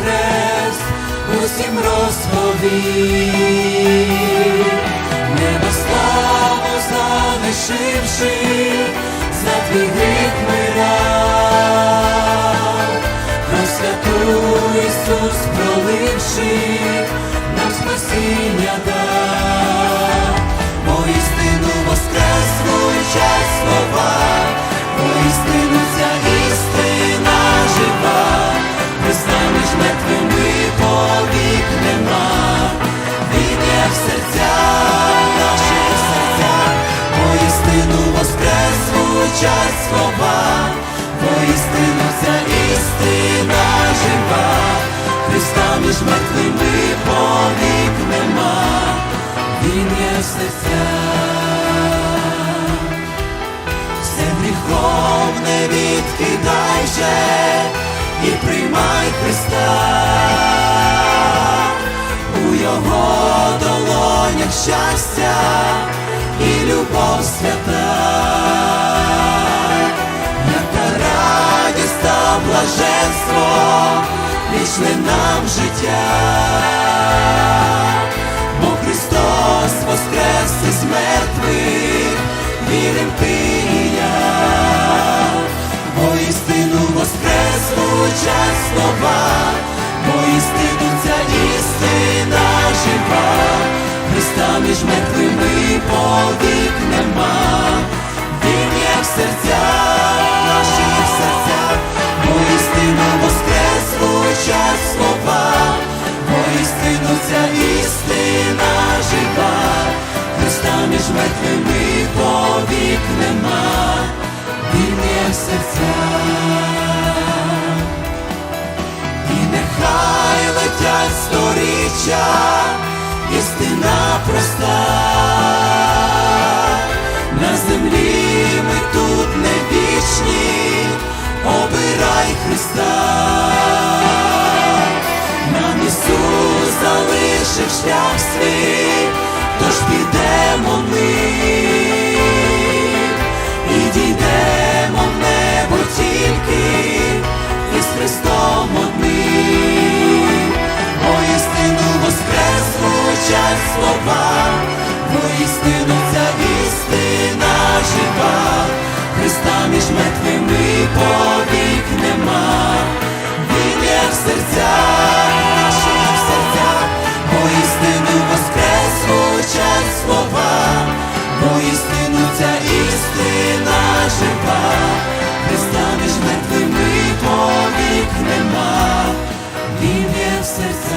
хрест усім розповів, відкидай же і приймай Христа. У його долонях щастя і любов свята, яка радість та блаженство, вічне нам життя, Серцях, наших серцях, бо істину воскрес звучать слова, бо істину ця істина жива, Христа між мертвими повік нема, Він є в серцях. І нехай летять сторіччя, істина проста. Христа, нам Ісус залишив шлях свій, тож підемо ми. І дійдемо в небо тільки із Христом одним, Воістину воскреснуть час слова, бо істину ця істина жива, Христа між мертвими повітря серця, наші серця, бо істину воскрес звучать слова, бо істину ця істина жива, Христа між мертвими повік нема, вір'є в серця.